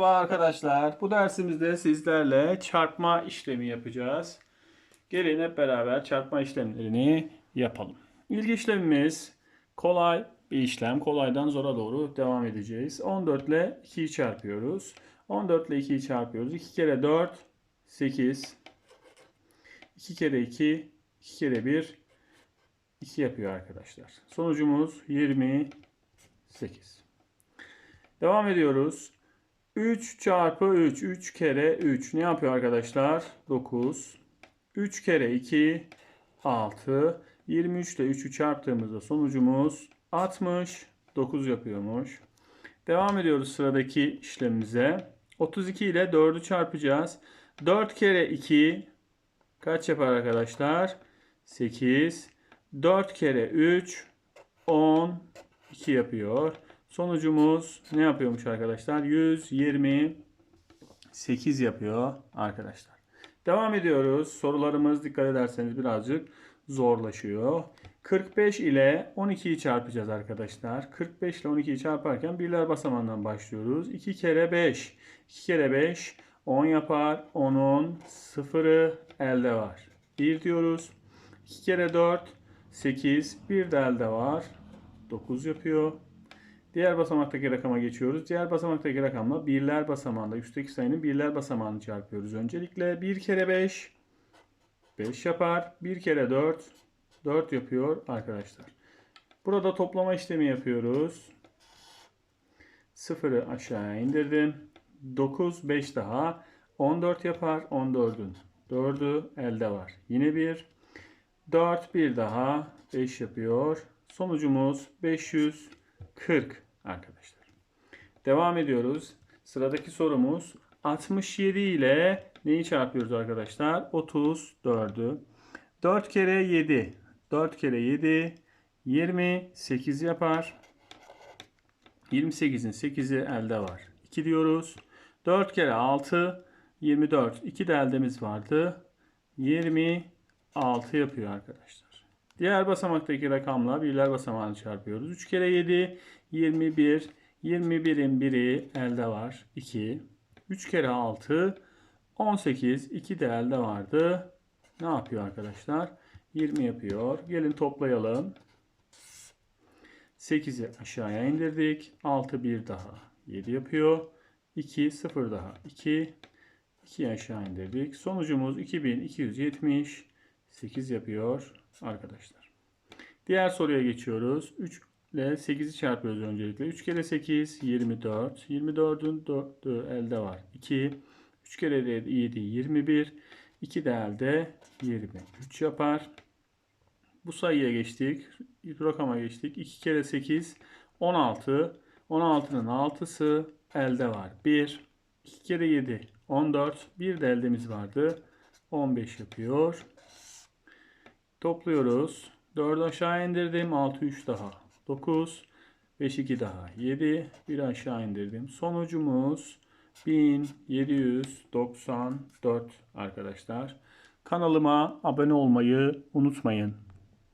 Merhaba arkadaşlar. Bu dersimizde sizlerle çarpma işlemi yapacağız. Gelin hep beraber çarpma işlemlerini yapalım. İlk işlemimiz kolay bir işlem. Kolaydan zora doğru devam edeceğiz. 14 ile 2'yi çarpıyoruz. 14 ile 2'yi çarpıyoruz. 2 kere 4 8 2 kere 2 2 kere 1 2 yapıyor arkadaşlar. Sonucumuz 28. Devam ediyoruz. 3 çarpı 3. 3 kere 3. Ne yapıyor arkadaşlar? 9. 3 kere 2. 6. 23 ile 3'ü çarptığımızda sonucumuz 69 yapıyormuş. Devam ediyoruz sıradaki işlemimize. 32 ile 4'ü çarpacağız. 4 kere 2 kaç yapar arkadaşlar? 8. 4 kere 3 10 2 yapıyor. Sonucumuz ne yapıyormuş arkadaşlar? 128 yapıyor arkadaşlar. Devam ediyoruz. Sorularımız dikkat ederseniz birazcık zorlaşıyor. 45 ile 12'yi çarpacağız arkadaşlar. 45 ile 12'yi çarparken birler basamağından başlıyoruz. 2 kere 5. 2 kere 5 10 yapar. 10'un sıfırı elde var. 1 diyoruz. 2 kere 4 8. Bir de elde var. 9 yapıyor. Diğer basamaktaki rakama geçiyoruz. Diğer basamaktaki rakamla birler basamağında üstteki sayının birler basamağını çarpıyoruz. Öncelikle 1 kere 5 5 yapar. 1 kere 4 4 yapıyor arkadaşlar. Burada toplama işlemi yapıyoruz. 0'ı aşağıya indirdim. 9 5 daha 14 yapar. 14'ün 4'ü elde var. Yine 1 4 bir daha 5 yapıyor. Sonucumuz 540 arkadaşlar. Devam ediyoruz. Sıradaki sorumuz 67 ile neyi çarpıyoruz arkadaşlar? 34'ü. 4 kere 7. 4 kere 7 28 yapar. 28'in 8'i elde var. 2 diyoruz. 4 kere 6 24. 2 de eldemiz vardı. 26 yapıyor arkadaşlar. Diğer basamaktaki rakamla birler basamağını çarpıyoruz. 3 kere 7 21. 21'in biri elde var. 2. 3 kere 6 18. 2 de elde vardı. Ne yapıyor arkadaşlar? 20 yapıyor. Gelin toplayalım. 8'i aşağıya indirdik. 6 bir daha 7 yapıyor. 2 0 daha 2 2 aşağı indirdik. Sonucumuz 2278 yapıyor arkadaşlar. Diğer soruya geçiyoruz. 3 ile 8'i çarpıyoruz öncelikle. 3 kere 8 24. 24'ün 4'ü elde var. 2. 3 kere 7 21. 2 de elde 23 yapar. Bu sayıya geçtik. Rakama geçtik. 2 kere 8 16. 16'nın 6'sı elde var. 1. 2 kere 7 14. Bir de eldemiz vardı. 15 yapıyor. Topluyoruz. 4 aşağı indirdim. 6 3 daha. 9. 5 2 daha. 7. Bir aşağı indirdim. Sonucumuz 1794 arkadaşlar. Kanalıma abone olmayı unutmayın.